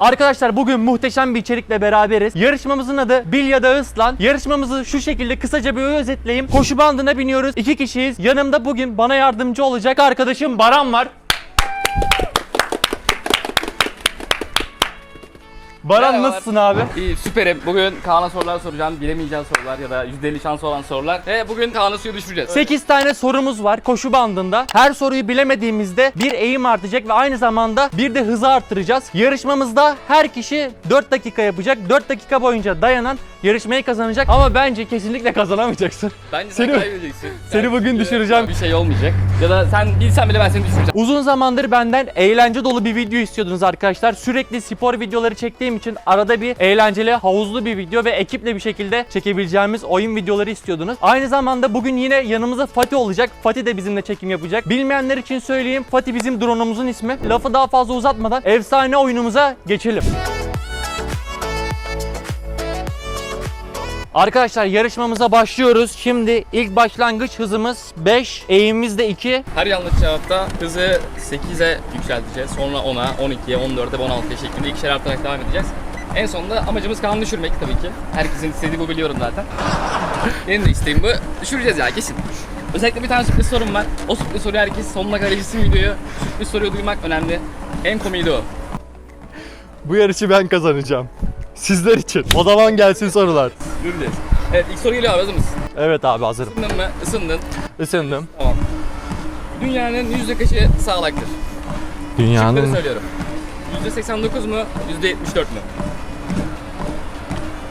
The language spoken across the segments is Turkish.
Arkadaşlar bugün muhteşem bir içerikle beraberiz. Yarışmamızın adı Bil ya da Islan. Yarışmamızı şu şekilde kısaca bir özetleyeyim. Koşu bandına biniyoruz. İki kişiyiz. Yanımda bugün bana yardımcı olacak arkadaşım Baran var. Baran Merhabalar. nasılsın abi? İyi süperim. Bugün Kaan'a sorular soracağım. Bilemeyeceğin sorular ya da %50 şans olan sorular. Ve bugün Kaan'ı suya düşüreceğiz. 8 tane sorumuz var koşu bandında. Her soruyu bilemediğimizde bir eğim artacak ve aynı zamanda bir de hızı arttıracağız. Yarışmamızda her kişi 4 dakika yapacak. 4 dakika boyunca dayanan yarışmayı kazanacak. Ama bence kesinlikle kazanamayacaksın. Bence sen Seni- kaybedeceksin. seni Yani bugün çünkü düşüreceğim. Bir şey olmayacak. Ya da sen bilsen bile ben seni düşüreceğim. Uzun zamandır benden eğlence dolu bir video istiyordunuz arkadaşlar. Sürekli spor videoları çektiğim için arada bir eğlenceli, havuzlu bir video ve ekiple bir şekilde çekebileceğimiz oyun videoları istiyordunuz. Aynı zamanda bugün yine yanımızda Fatih olacak. Fatih de bizimle çekim yapacak. Bilmeyenler için söyleyeyim. Fatih bizim drone'umuzun ismi. Lafı daha fazla uzatmadan efsane oyunumuza geçelim. Arkadaşlar yarışmamıza başlıyoruz. Şimdi ilk başlangıç hızımız 5, eğimimiz de 2. Her yanlış cevapta hızı 8'e yükselteceğiz. Sonra 10'a, 12'ye, 14'e, 16'ya şeklinde ikişer artarak devam edeceğiz. En sonunda amacımız Kaan'ı düşürmek tabii ki. Herkesin istediği bu biliyorum zaten. Benim de isteğim bu. Düşüreceğiz ya kesin. Özellikle bir tane sürpriz sorum var. O sürpriz soruyu herkes sonuna kadar izlesin videoyu. Sürpriz soruyu duymak önemli. En komiği de o. Bu yarışı ben kazanacağım. Sizler için. O zaman gelsin sorular. Göreceğiz. Evet ilk soru geliyor abi hazır mısın? Evet abi hazırım. Isındın mı? Isındın. Isındım. Tamam. Dünyanın yüzde kaçı sağlaktır? Şıkları Dünyanın... söylüyorum. Yüzde 89 mu? Yüzde 74 mü?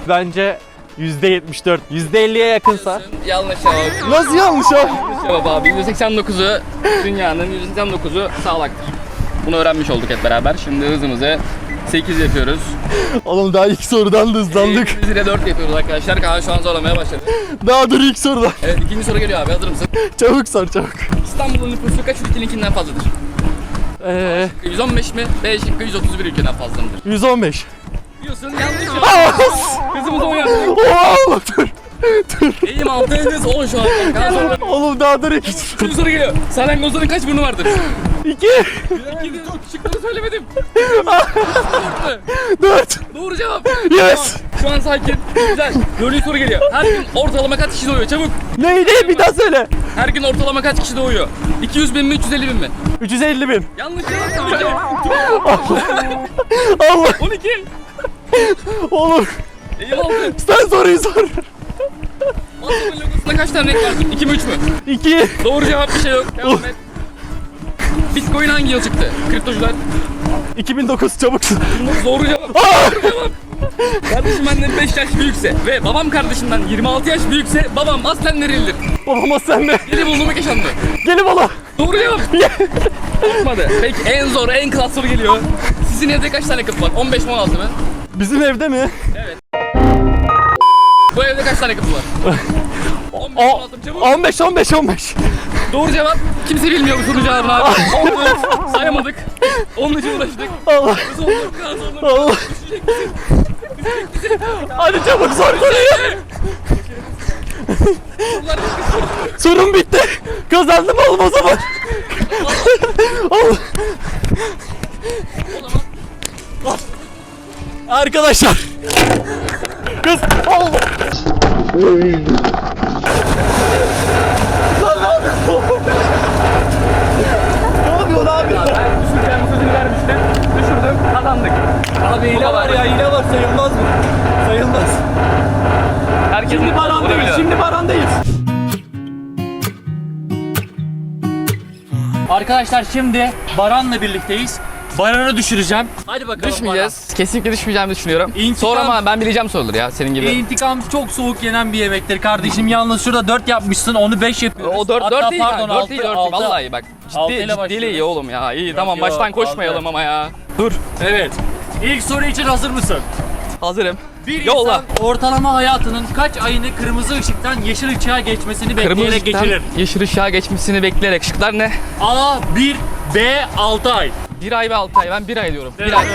Bence %74. %50'ye yakınsa. Yanlış cevap. Nasıl yanlış? Yanlış cevap abi. Yüzde 89'u dünyanın yüzde 89'u sağlaktır. Bunu öğrenmiş olduk hep beraber. Şimdi hızımızı 8 yapıyoruz. Oğlum daha ilk sorudan da hızlandık. Biz yine 4 yapıyoruz arkadaşlar. Kaan şu an zorlamaya başladı. Daha dur ilk sorudan. Evet ikinci soru geliyor abi. Hazır mısın? Çabuk sor çabuk. İstanbul'un nüfusu kaç ülkeninkinden fazladır? Ee, 115 mi? B şıkkı 131 ülkeden fazla mıdır? 115. Diyorsun yanlış cevap. Hızımızı 10 yaptık. Oha dur. Eğim 6 hız 10 şu an. Oğlum daha ilk Şimdi soru geliyor. Salyangozların kaç burnu vardır? 2. İki şıkları söylemedim. 4. Doğru cevap. Yes. Şu an sakin. Güzel. Dördüncü soru geliyor. Her gün ortalama kaç kişi doğuyor? Çabuk. Neydi bir daha söyle. Her gün ortalama kaç kişi doğuyor? 200 bin mi 350 bin mi? 350 bin. Yanlış cevap. 12. Allah 12. olur. İyi oldu. Sen soruyu sor. WhatsApp'ın logosunda kaç tane renk var? 2 mi 3 mü? 2. Doğru cevap bir şey yok. Devam et. Bitcoin hangi yıl çıktı? Kriptocular. 2009 çabuk. Doğru cevap. Doğru cevap. Kardeşim benden 5 yaş büyükse ve babam kardeşimden 26 yaş büyükse babam aslen nerelidir? Babama sen de. Yeni bulundu mu yaşandı? Gelin bana. Doğru cevap. Olmadı. Peki en zor, en klas soru geliyor. Sizin evde kaç tane kapı var? 15 mi 16 mı? Bizim evde mi? Bu evde kaç tane kapı var? 15 O 16 çabuk. 15 15 15. Doğru cevap. Kimse bilmiyor bu soru cevabını abi. Olmadı. Sayamadık. Onun için uğraştık. Allah Zorluk kazandık. Allah. Hadi çabuk sor soruyu. Sorun bitti. Kazandım oğlum o zaman. Oğlum. Arkadaşlar. Kız. Allah. Kazandık. Abi hile var ya hile var sayılmaz mı? Sayılmaz. Herkes barandayız, şimdi barandayız. Arkadaşlar şimdi Baran'la birlikteyiz. Baran'ı düşüreceğim. Hadi bakalım Düşmeyeceğiz. Kesinlikle düşmeyeceğimi düşünüyorum. İntikam- Sonra ama ben bileceğim soruları ya senin gibi. İntikam çok soğuk yenen bir yemektir kardeşim. Yalnız şurada 4 yapmışsın, onu 5 yapıyoruz. O 4 Hatta 4 değil pardon, pardon, 4 altı- değil 4 altı. Vallahi bak. Altı Ciddi ile ciddiyle başlıyoruz. iyi oğlum ya. İyi tamam yok, baştan koşmayalım altı. ama ya. Dur. Evet. İlk soru için hazır mısın? Hazırım. Bir Yolla. insan ortalama hayatının kaç ayını kırmızı ışıktan yeşil ışığa geçmesini Kırmızı bekleyerek ışıktan geçirir? yeşil ışığa geçmesini bekleyerek. Şıklar ne? A 1, B 6 ay. 1 ay ve 6 ay. Ben 1 ay diyorum. 1 ay.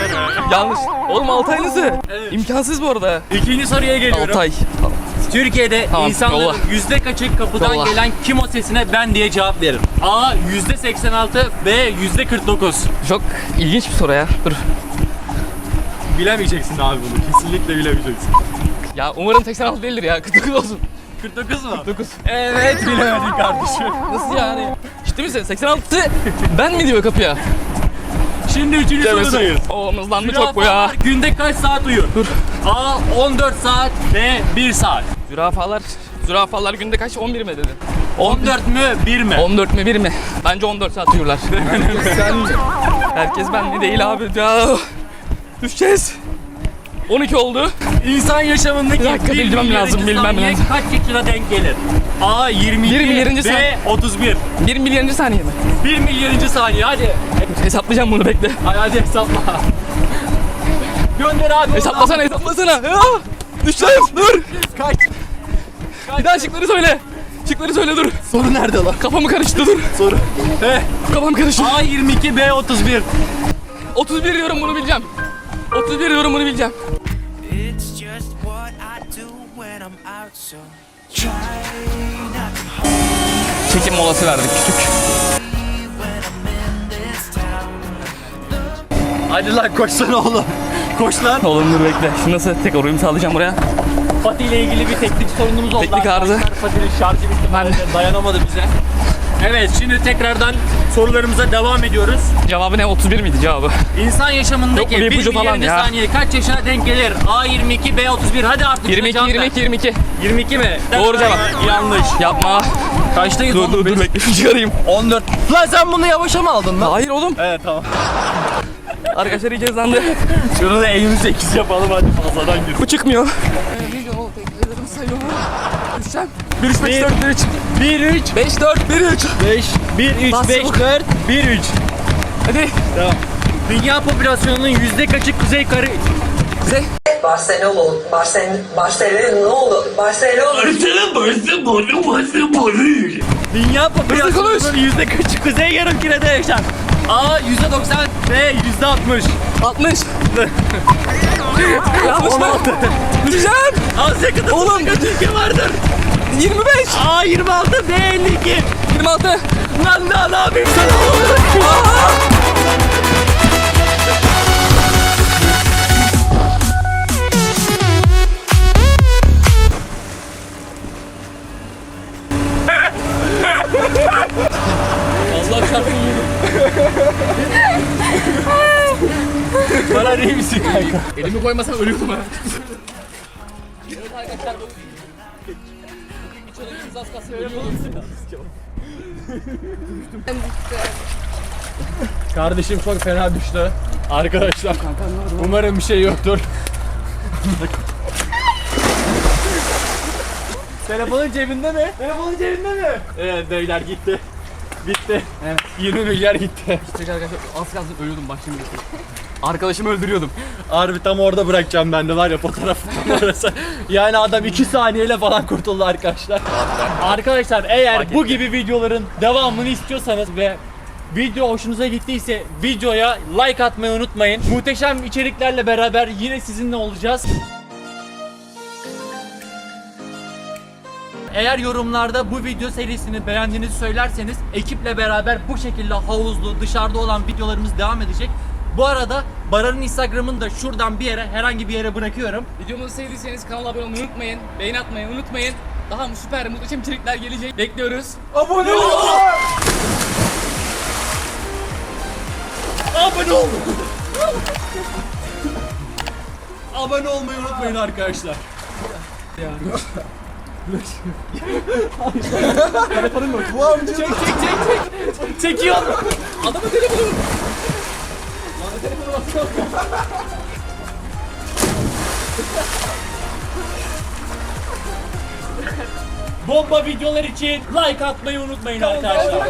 Yanlış. Oğlum 6 ay nasıl? Evet. İmkansız bu arada. İkinci soruya geliyorum. 6 ay. Türkiye'de Tamam, insanların yolla. yüzde kaçı kapıdan Yolla. gelen kim o sesine ben diye cevap verir? A yüzde 86, B yüzde 49. Çok ilginç bir soru ya. Dur. bilemeyeceksin abi bunu. Kesinlikle bilemeyeceksin. Ya umarım 86 değildir ya. 49 olsun. 49 mu? 49. Evet bilemedin kardeşim. Nasıl yani? Ciddi misin? 86 ben mi diyor kapıya? Şimdi üçüncü sorudayız. O hızlandı çok bu ya. Günde kaç saat uyur? Dur. A 14 saat B 1 saat. Zürafalar, zürafalar günde kaç? 11 mi dedin? 14 mü 1 mi? 14 mi 1 mi? Bence 14 saat uyurlar. Sen Herkes ben mi değil abi ya. Düşeceğiz. 12 oldu. İnsan yaşamındaki Bir dakika, bilmem milyarıncı lazım, bilmem saniye lazım. kaç yaşına denk gelir? A 22 Bir milyarıncı B saniye. 31. 1 milyoncu saniye mi? 1 milyarıncı saniye hadi. Hesaplayacağım bunu bekle. Hadi, hadi hesapla. Gönder abi. Hesaplasana hesaplasana. Ya! Düşeceğim dur. Kaç? Bir daha şıkları söyle. Şıkları söyle dur. Soru nerede lan? Kafamı karıştı dur. Soru. He. Kafam karıştı. A 22 B 31. 31 diyorum bunu bileceğim. 31 diyorum bunu bileceğim. It's just what I do when I'm out, so try not to Çekim molası verdik küçük. Hadi lan koşsana oğlum. Koş lan. Oğlum dur bekle. Şimdi nasıl tekrar uyum sağlayacağım buraya? Fatih ile ilgili bir teknik sorunumuz oldu. Teknik arıza. Fatih'in şarjı bitti. Ben- Dayanamadı bize. Evet şimdi tekrardan sorularımıza devam ediyoruz. Cevabı ne? 31 miydi cevabı? İnsan Yok yaşamındaki mu bir 1 ipucu falan milyarıncı ya? saniye kaç yaşına denk gelir? A 22 B 31. Hadi artık. 22 cevap ver. 22 22. 22 mi? Doğru cevap. Yanlış. Yapma. Kaçtayız Dur oğlum dur dur biz? bekle çıkarayım. 14. Lan sen bunu yavaşa mı aldın lan? Hayır oğlum. Evet tamam. Arkadaşlar iyice hızlandı. Şunu da eğimiz 8 yapalım hadi fazladan gir. Bu çıkmıyor. Düşeceğim. 1 3 5 4 1 3. 1 3 5 4 1 3. 5 1 3 Bas 5 çabuk. 4 1 3. Hadi. Tamam. Dünya popülasyonunun yüzde kaçı kuzey karı Bize. Barcelona, Barcelona, Barcelona, Barcelona. Dünya konuş. popülasyonunun yüzde kaçı kuzey yarımkürede yaşar? A yüzde 90 B yüzde 60. 60. Yanlış mı? Düşeceğim. Asya kıtasında Oğlum. kaç ülke vardır? 25. A 26 B 52. 26. Lan ne yapayım sana? Bana iyi misin kanka? Elimi koymasam ölüyordum ha. Kardeşim çok fena düştü. Arkadaşlar. Umarım bir şey yoktur. Telefonun cebinde mi? Telefonun cebinde mi? Evet beyler gitti. Bitti. Evet. 20 milyar gitti. Arkadaşlar az kalsın ölüyordum bak şimdi. Arkadaşımı öldürüyordum. Harbi tam orada bırakacağım ben de var ya fotoğraf tam orası. Yani adam 2 saniyeyle falan kurtuldu arkadaşlar. arkadaşlar eğer bu gibi videoların devamını istiyorsanız ve video hoşunuza gittiyse videoya like atmayı unutmayın. Muhteşem içeriklerle beraber yine sizinle olacağız. Eğer yorumlarda bu video serisini beğendiğinizi söylerseniz ekiple beraber bu şekilde havuzlu dışarıda olan videolarımız devam edecek. Bu arada Baran'ın Instagram'ını da şuradan bir yere herhangi bir yere bırakıyorum. Videomuzu sevdiyseniz kanala abone olmayı unutmayın. Beğeni atmayı unutmayın. Daha süper muhteşem içerikler gelecek. Bekliyoruz. Abone olun! Abone olun! Abone olmayı unutmayın arkadaşlar. Bu amca çek çek çek çek. Çekiyor. Adamın telefonu. Bomba videolar için like atmayı unutmayın arkadaşlar.